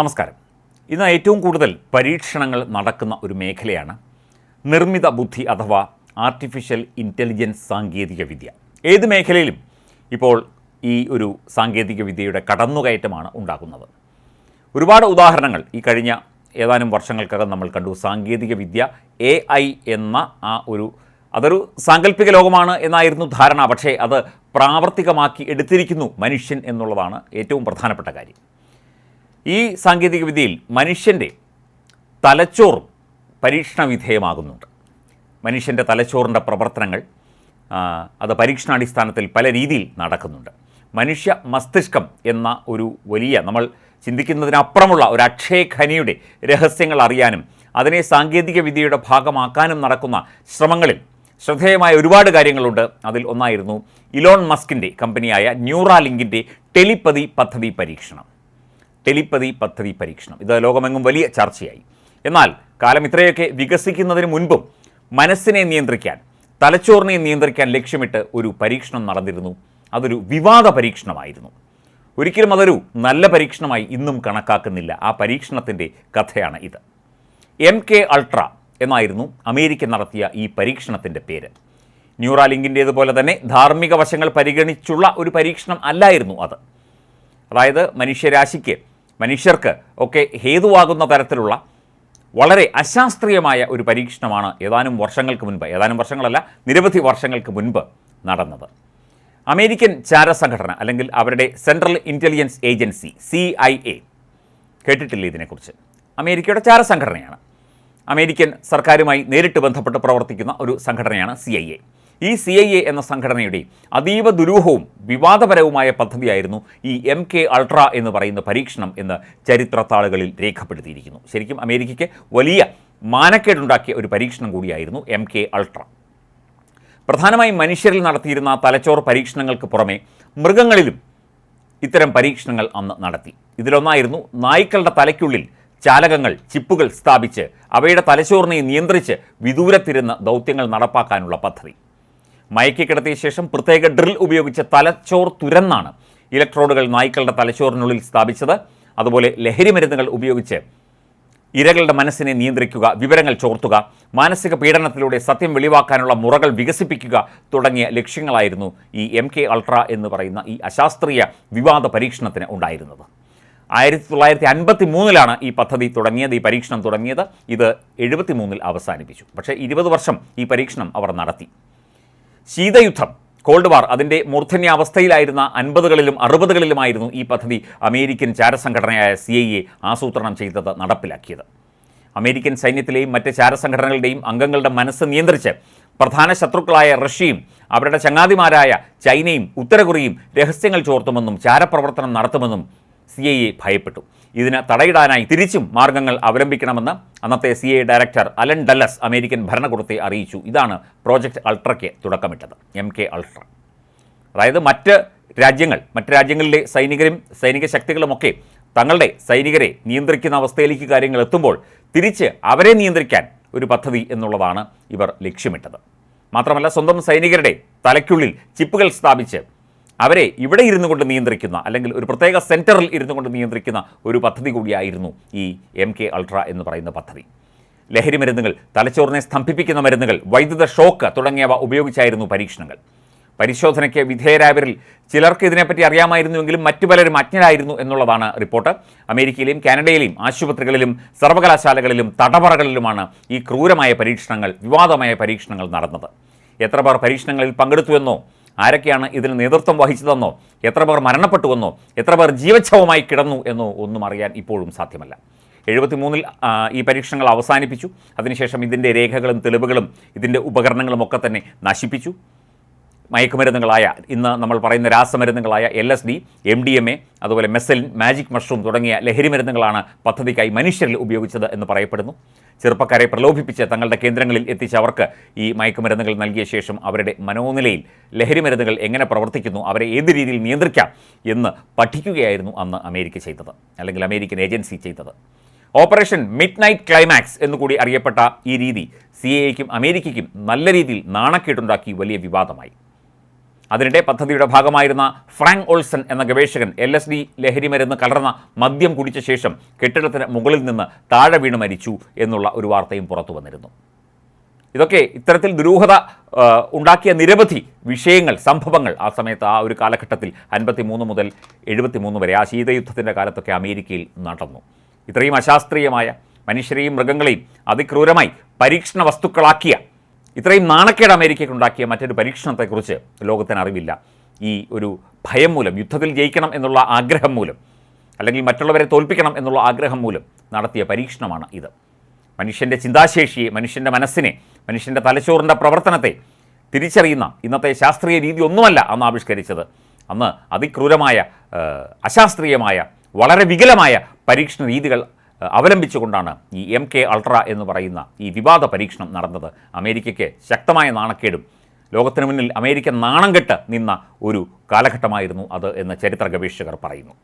നമസ്കാരം. ഇന്ന് ഏറ്റവും കൂടുതൽ പരീക്ഷണങ്ങൾ നടക്കുന്ന ഒരു മേഖലയാണ് നിർമ്മിത ബുദ്ധി അഥവാ ആർട്ടിഫിഷ്യൽ ഇന്റലിജൻസ് സാങ്കേതിക വിദ്യ. ഏത് മേഖലയിലും ഇപ്പോൾ ഈ ഒരു സാങ്കേതിക വിദ്യയുടെ കടന്നുകയറ്റമാണ് ഉണ്ടാകുന്നത്. ഒരുപാട് ഉദാഹരണങ്ങൾ ഈ കഴിഞ്ഞ ഏതാനും വർഷങ്ങൾക്കകം നമ്മൾ കണ്ടു. സാങ്കേതിക വിദ്യ എ ഐ എന്ന ആ ഒരു അതൊരു സാങ്കല്പിക ലോകമാണ് എന്നായിരുന്നു ധാരണ. പക്ഷേ അത് പ്രാവർത്തികമാക്കി എടുത്തിരിക്കുന്നു മനുഷ്യൻ എന്നുള്ളതാണ് ഏറ്റവും പ്രധാനപ്പെട്ട കാര്യം. ഈ സാങ്കേതികവിദ്യയിൽ മനുഷ്യന്റെ തലച്ചോറും പരീക്ഷണ വിധേയമാകുന്നുണ്ട്. മനുഷ്യന്റെ തലച്ചോറിന്റെ പ്രവർത്തനങ്ങൾ അത് പരീക്ഷണാടിസ്ഥാനത്തിൽ പല രീതിയിൽ നടക്കുന്നുണ്ട്. മനുഷ്യ മസ്തിഷ്കം എന്ന ഒരു വലിയ നമ്മൾ ചിന്തിക്കുന്നതിനപ്പുറമുള്ള ഒരു അക്ഷയഖനിയുടെ രഹസ്യങ്ങൾ അറിയാനും അതിനെ സാങ്കേതിക വിദ്യയുടെ ഭാഗമാക്കാനും നടക്കുന്ന ശ്രമങ്ങളിൽ ശ്രദ്ധേയമായ ഒരുപാട് കാര്യങ്ങളുണ്ട്. അതിൽ ഒന്നായിരുന്നു ഇലോൺ മസ്കിന്റെ കമ്പനിയായ ന്യൂറാലിങ്കിന്റെ ടെലിപ്പതി പദ്ധതി പരീക്ഷണം. ടെലിപ്പതി പദ്ധതി പരീക്ഷണം. ഇത് ലോകമെങ്ങും വലിയ ചർച്ചയായി. എന്നാൽ കാലം ഇത്രയൊക്കെ വികസിക്കുന്നതിന് മുൻപും മനസ്സിനെ നിയന്ത്രിക്കാൻ തലച്ചോറിനെ നിയന്ത്രിക്കാൻ ലക്ഷ്യമിട്ട് ഒരു പരീക്ഷണം നടന്നിരുന്നു. അതൊരു വിവാദ പരീക്ഷണമായിരുന്നു. ഒരിക്കലും അതൊരു നല്ല പരീക്ഷണമായി ഇന്നും കണക്കാക്കുന്നില്ല. ആ പരീക്ഷണത്തിന്റെ കഥയാണ് ഇത്. എം കെ അൾട്ര എന്നായിരുന്നു അമേരിക്ക നടത്തിയ ഈ പരീക്ഷണത്തിന്റെ പേര്. ന്യൂറാലിങ്കിന്റേതുപോലെ തന്നെ ധാർമ്മിക വശങ്ങൾ പരിഗണിച്ചുള്ള ഒരു പരീക്ഷണം അല്ലായിരുന്നു അത്. അതായത് മനുഷ്യരാശിക്ക് മനുഷ്യർക്ക് ഒക്കെ ഹേതുവാകുന്ന തരത്തിലുള്ള വളരെ അശാസ്ത്രീയമായ ഒരു പരീക്ഷണമാണ് ഏതാനും വർഷങ്ങൾക്ക് മുൻപ് ഏതാനും വർഷങ്ങളല്ല നിരവധി വർഷങ്ങൾക്ക് മുൻപ് നടന്നത്. അമേരിക്കൻ ചാരസംഘടന അല്ലെങ്കിൽ അവരുടെ central intelligence agency C I A കേട്ടിട്ടില്ല ഇതിനെക്കുറിച്ച്? അമേരിക്കയുടെ ചാരസംഘടനയാണ്. അമേരിക്കൻ സർക്കാരുമായി നേരിട്ട് ബന്ധപ്പെട്ട് പ്രവർത്തിക്കുന്ന ഒരു സംഘടനയാണ് സി ഐ എ. ഈ സി ഐ എ എന്ന സംഘടനയുടെ അതീവ ദുരൂഹവും വിവാദപരവുമായ പദ്ധതിയായിരുന്നു ഈ എം കെ അൾട്ര എന്ന് പറയുന്ന പരീക്ഷണം എന്ന് ചരിത്രത്താളുകളിൽ രേഖപ്പെടുത്തിയിരിക്കുന്നു. ശരിക്കും അമേരിക്കയ്ക്ക് വലിയ മാനക്കേടുണ്ടാക്കിയ ഒരു പരീക്ഷണം കൂടിയായിരുന്നു എം കെ അൾട്ര പ്രധാനമായും മനുഷ്യരിൽ നടത്തിയിരുന്ന തലച്ചോർ പരീക്ഷണങ്ങൾക്ക് പുറമെ മൃഗങ്ങളിലും ഇത്തരം പരീക്ഷണങ്ങൾ അന്ന് നടത്തി. ഇതിലൊന്നായിരുന്നു നായ്ക്കളുടെ തലയ്ക്കുള്ളിൽ ചാലകങ്ങൾ ചിപ്പുകൾ സ്ഥാപിച്ച് അവയുടെ തലച്ചോറിനെ നിയന്ത്രിച്ച് വിദൂരത്തിരുന്ന് ദൗത്യങ്ങൾ നടപ്പാക്കാനുള്ള പദ്ധതി. മയക്കി കിടത്തിയ ശേഷം പ്രത്യേക ഡ്രിൽ ഉപയോഗിച്ച് തലച്ചോർ തുരന്നാണ് ഇലക്ട്രോഡുകൾ നായ്ക്കളുടെ തലച്ചോറിനുള്ളിൽ സ്ഥാപിച്ചത്. അതുപോലെ ലഹരി മരുന്നുകൾ ഉപയോഗിച്ച് ഇരകളുടെ മനസ്സിനെ നിയന്ത്രിക്കുക വിവരങ്ങൾ ചോർത്തുക മാനസിക പീഡനത്തിലൂടെ സത്യം വെളിവാക്കാനുള്ള മുറകൾ വികസിപ്പിക്കുക തുടങ്ങിയ ലക്ഷ്യങ്ങളായിരുന്നു ഈ എം കെ അൾട്ര എന്ന് പറയുന്ന ഈ അശാസ്ത്രീയ വിവാദ പരീക്ഷണത്തിന് ഉണ്ടായിരുന്നത്. ആയിരത്തി തൊള്ളായിരത്തി അൻപത്തി മൂന്നിലാണ് ഈ പദ്ധതി തുടങ്ങിയത് ഈ പരീക്ഷണം തുടങ്ങിയത്. ഇത് എഴുപത്തി മൂന്നിൽ അവസാനിപ്പിച്ചു. പക്ഷേ ഇരുപത് വർഷം ഈ പരീക്ഷണം അവർ നടത്തി. ശീതയുദ്ധം. കോൾഡ് വാർ അതിന്റെ മൂർധന്യാവസ്ഥയിലായിരുന്ന അൻപതുകളിലും അറുപതുകളിലുമായിരുന്നു ഈ പദ്ധതി അമേരിക്കൻ ചാരസംഘടനയായ സി ഐ എ ആസൂത്രണം ചെയ്തത് നടപ്പിലാക്കിയത്. അമേരിക്കൻ സൈന്യത്തിലെയും മറ്റ് ചാരസംഘടനകളുടെയും അംഗങ്ങളുടെ മനസ്സ് നിയന്ത്രിച്ച് പ്രധാന ശത്രുക്കളായ റഷ്യയും അവരുടെ ചങ്ങാതിമാരായ ചൈനയും ഉത്തരകൊറിയയും രഹസ്യങ്ങൾ ചോർത്തുമെന്നും ചാരപ്രവർത്തനം നടത്തുമെന്നും സി ഐ എ ഭയപ്പെട്ടു. ഇതിന് തടയിടാനായി തിരിച്ചും മാർഗങ്ങൾ അവലംബിക്കണമെന്ന് അന്നത്തെ C A director Allen Dulles American ഭരണകൂടത്തെ അറിയിച്ചു. ഇതാണ് പ്രോജക്റ്റ് അൾട്രയ്ക്ക് തുടക്കമിട്ടത്. എം കെ അൾട്ര അതായത് മറ്റ് രാജ്യങ്ങൾ മറ്റ് രാജ്യങ്ങളിലെ സൈനികരും സൈനിക ശക്തികളുമൊക്കെ തങ്ങളുടെ സൈനികരെ നിയന്ത്രിക്കുന്ന അവസ്ഥയിലേക്ക് കാര്യങ്ങൾ എത്തുമ്പോൾ തിരിച്ച് അവരെ നിയന്ത്രിക്കാൻ ഒരു പദ്ധതി എന്നുള്ളതാണ് ഇവർ ലക്ഷ്യമിട്ടത്. മാത്രമല്ല സ്വന്തം സൈനികരുടെ തലയ്ക്കുള്ളിൽ ചിപ്പുകൾ സ്ഥാപിച്ച് അവരെ ഇവിടെ ഇരുന്നു കൊണ്ട് നിയന്ത്രിക്കുന്ന അല്ലെങ്കിൽ ഒരു പ്രത്യേക സെന്ററിൽ ഇരുന്നു കൊണ്ട് നിയന്ത്രിക്കുന്ന ഒരു പദ്ധതി കൂടിയായിരുന്നു ഈ എം കെ അൾട്ര എന്ന് പറയുന്ന പദ്ധതി. ലഹരി മരുന്നുകൾ തലച്ചോറിനെ സ്തംഭിപ്പിക്കുന്ന മരുന്നുകൾ വൈദ്യുത ഷോക്ക് തുടങ്ങിയവ ഉപയോഗിച്ചായിരുന്നു പരീക്ഷണങ്ങൾ. പരിശോധനയ്ക്ക് വിധേയരായവരിൽ ചിലർക്ക് ഇതിനെപ്പറ്റി അറിയാമായിരുന്നുവെങ്കിലും മറ്റു പലരും അജ്ഞരായിരുന്നു എന്നുള്ളതാണ് റിപ്പോർട്ട്. അമേരിക്കയിലെയും കാനഡയിലെയും ആശുപത്രികളിലും സർവകലാശാലകളിലും തടവറകളിലുമാണ് ഈ ക്രൂരമായ പരീക്ഷണങ്ങൾ വിവാദമായ പരീക്ഷണങ്ങൾ നടന്നത്. എത്ര പേർ പരീക്ഷണങ്ങളിൽ പങ്കെടുത്തുവെന്നോ ആരൊക്കെയാണ് ഇതിന് നേതൃത്വം വഹിച്ചതെന്നോ എത്ര പേർ മരണപ്പെട്ടുവെന്നോ എത്ര പേർ ജീവച്ഛവമായി കിടന്നു എന്നോ ഒന്നും അറിയാൻ ഇപ്പോഴും സാധ്യമല്ല. എഴുപത്തിമൂന്നിൽ ഈ പരീക്ഷണങ്ങൾ അവസാനിപ്പിച്ചു. അതിനുശേഷം ഇതിന്റെ രേഖകളും തെളിവുകളും ഇതിന്റെ ഉപകരണങ്ങളും ഒക്കെ തന്നെ നശിപ്പിച്ചു. മയക്കുമരുന്നുകളായ ഇന്ന് നമ്മൾ പറയുന്ന രാസമരുന്നുകളായ L S D M D M A അതുപോലെ മെസലിൻ മാജിക് മഷ്റൂം തുടങ്ങിയ ലഹരി മരുന്നുകളാണ് പദ്ധതിക്കായി മനുഷ്യരിൽ ഉപയോഗിച്ചത് എന്ന് പറയപ്പെടുന്നു. ചെറുപ്പക്കാരെ പ്രലോഭിപ്പിച്ച് തങ്ങളുടെ കേന്ദ്രങ്ങളിൽ എത്തിച്ച് അവർക്ക് ഈ മയക്കുമരുന്നുകൾ നൽകിയ ശേഷം അവരുടെ മനോനിലയിൽ ലഹരി മരുന്നുകൾ എങ്ങനെ പ്രവർത്തിക്കുന്നു അവരെ ഏത് രീതിയിൽ നിയന്ത്രിക്കാം എന്ന് പഠിക്കുകയായിരുന്നു അന്ന് അമേരിക്ക ചെയ്തത് അല്ലെങ്കിൽ അമേരിക്കൻ ഏജൻസി ചെയ്തത്. ഓപ്പറേഷൻ മിഡ് നൈറ്റ് ക്ലൈമാക്സ് എന്നുകൂടി അറിയപ്പെട്ട ഈ രീതി സി എക്കും അമേരിക്കയ്ക്കും നല്ല രീതിയിൽ നാണക്കേട്ടുണ്ടാക്കി വലിയ വിവാദമായി. അതിനിടെ പദ്ധതിയുടെ ഭാഗമായിരുന്ന ഫ്രാങ്ക് ഓൾസൺ എന്ന ഗവേഷകൻ എൽ എസ് ഡി ലഹരി മരുന്ന് കലർന്ന മദ്യം കുടിച്ച ശേഷം കെട്ടിടത്തിന് മുകളിൽ നിന്ന് താഴെ വീണ് മരിച്ചു എന്നുള്ള ഒരു വാർത്തയും പുറത്തു വന്നിരുന്നു. ഇതൊക്കെ ഇത്തരത്തിൽ ദുരൂഹത ഉണ്ടാക്കിയ നിരവധി വിഷയങ്ങൾ സംഭവങ്ങൾ ആ സമയത്ത് ആ ഒരു കാലഘട്ടത്തിൽ അൻപത്തി മൂന്ന് മുതൽ എഴുപത്തി മൂന്ന് വരെ ആ ശീതയുദ്ധത്തിന്റെ കാലത്തൊക്കെ അമേരിക്കയിൽ നടന്നു. ഇത്രയും അശാസ്ത്രീയമായ മനുഷ്യരെയും മൃഗങ്ങളെയും അതിക്രൂരമായി പരീക്ഷണ വസ്തുക്കളാക്കിയ ഇത്രയും നാണക്കേട് അമേരിക്കയ്ക്ക് ഉണ്ടാക്കിയ മറ്റൊരു പരീക്ഷണത്തെക്കുറിച്ച് ലോകത്തിന് അറിവില്ല. ഈ ഒരു ഭയം മൂലം യുദ്ധത്തിൽ ജയിക്കണം എന്നുള്ള ആഗ്രഹം മൂലം അല്ലെങ്കിൽ മറ്റുള്ളവരെ തോൽപ്പിക്കണം എന്നുള്ള ആഗ്രഹം മൂലം നടത്തിയ പരീക്ഷണമാണ് ഇത്. മനുഷ്യന്റെ ചിന്താശേഷിയെ മനുഷ്യന്റെ മനസ്സിനെ മനുഷ്യന്റെ തലച്ചോറിന്റെ പ്രവർത്തനത്തെ തിരിച്ചറിയുന്ന ഇന്നത്തെ ശാസ്ത്രീയ രീതി ഒന്നുമല്ല അന്ന് ആവിഷ്കരിച്ചത്. അന്ന് അതിക്രൂരമായ അശാസ്ത്രീയമായ വളരെ വികലമായ പരീക്ഷണ രീതികൾ അവലംബിച്ചുകൊണ്ടാണ് ഈ എം കെ അൾട്ര എന്ന് പറയുന്ന ഈ വിവാദ പരീക്ഷണം നടന്നത്. അമേരിക്കയ്ക്ക് ശക്തമായ നാണക്കേടും ലോകത്തിന് മുന്നിൽ അമേരിക്ക നാണം കെട്ട് നിന്ന ഒരു കാലഘട്ടമായിരുന്നു അത് എന്ന് ചരിത്ര ഗവേഷകർ പറയുന്നു.